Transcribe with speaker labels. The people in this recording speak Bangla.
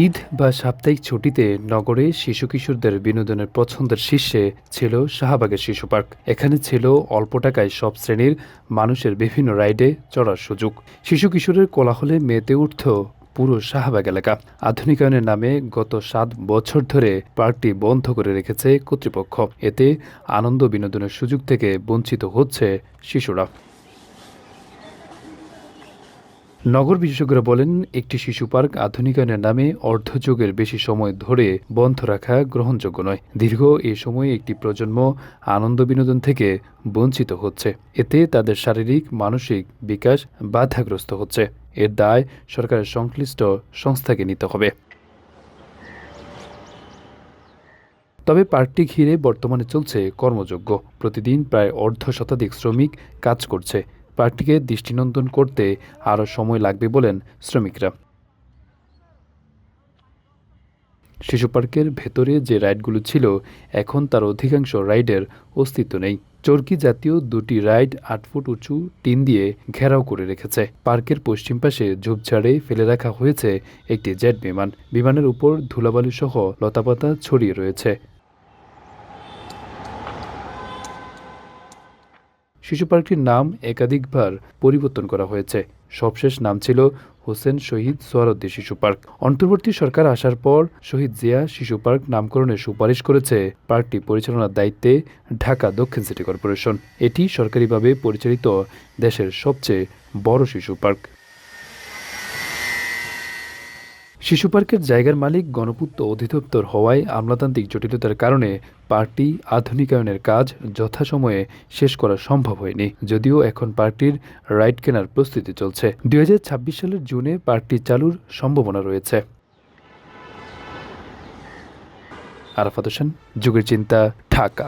Speaker 1: ঈদ বা সাপ্তাহিক ছুটিতে নগরে শিশু কিশোরদের বিনোদনের পছন্দের শীর্ষে ছিল শাহবাগের শিশু পার্ক। এখানে ছিল অল্প টাকায় সব শ্রেণির মানুষের বিভিন্ন রাইডে চড়ার সুযোগ। শিশু কিশোরের কোলাহলে মেতে উঠত পুরো শাহবাগ এলাকা। আধুনিকায়নের নামে গত সাত বছর ধরে পার্কটি বন্ধ করে রেখেছে কর্তৃপক্ষ। এতে আনন্দ বিনোদনের সুযোগ থেকে বঞ্চিত হচ্ছে শিশুরা। নগর বিশেষজ্ঞরা বলেন, একটি শিশু পার্ক আধুনিকায়নের নামে অর্ধযুগের বেশি সময় ধরে বন্ধ রাখা গ্রহণযোগ্য নয়। দীর্ঘ এ সময়ে একটি প্রজন্ম আনন্দ বিনোদন থেকে বঞ্চিত হচ্ছে। এতে তাদের শারীরিক, মানসিক বিকাশ বাধাগ্রস্ত হচ্ছে। এর দায় সরকারের সংশ্লিষ্ট সংস্থাকে নিতে হবে। তবে পার্কটি ঘিরে বর্তমানে চলছে কর্মযজ্ঞ। প্রতিদিন প্রায় অর্ধ শতাধিক শ্রমিক কাজ করছে। পার্কটিকে দৃষ্টিনন্দন করতে আরও সময় লাগবে বলেন শ্রমিকরা। শিশু পার্কের ভেতরে যে রাইডগুলো ছিল, এখন তার অধিকাংশ রাইডের অস্তিত্ব নেই। চরকি জাতীয় দুটি রাইড আট ফুট উঁচু, টিন দিয়ে ঘেরাও করে রেখেছে। পার্কের পশ্চিম পাশে ঝোপঝাড়ে ফেলে রাখা হয়েছে একটি জেট বিমান। বিমানের উপর ধুলাবালি সহ লতাপাতা ছড়িয়ে রয়েছে। শিশু পার্কটির নাম একাধিকবার পরিবর্তন করা হয়েছে। সবশেষ নাম ছিল হোসেন শহীদ সোহারদ্দি শিশু পার্ক। অন্তর্বর্তী সরকার আসার পর শহীদ জিয়া শিশু পার্ক নামকরণের সুপারিশ করেছে। পার্কটি পরিচালনার দায়িত্বে ঢাকা দক্ষিণ সিটি কর্পোরেশন। এটি সরকারিভাবে পরিচালিত দেশের সবচেয়ে বড় শিশু পার্ক। শিশু পার্কের জায়গার মালিক গণপূর্ত অধিদপ্তর হওয়ায় আমলাতান্ত্রিক জটিলতার কারণে পার্কটি আধুনিকায়নের কাজ যথাসময়ে শেষ করা সম্ভব হয়নি, যদিও এখন পার্কটির রাইড কেনার প্রস্তুতি চলছে। দুই হাজার ছাব্বিশ সালের জুনে পার্কটি চালুর সম্ভাবনা রয়েছে। আরাফাত হোসেন, যুগের চিন্তা, ঢাকা।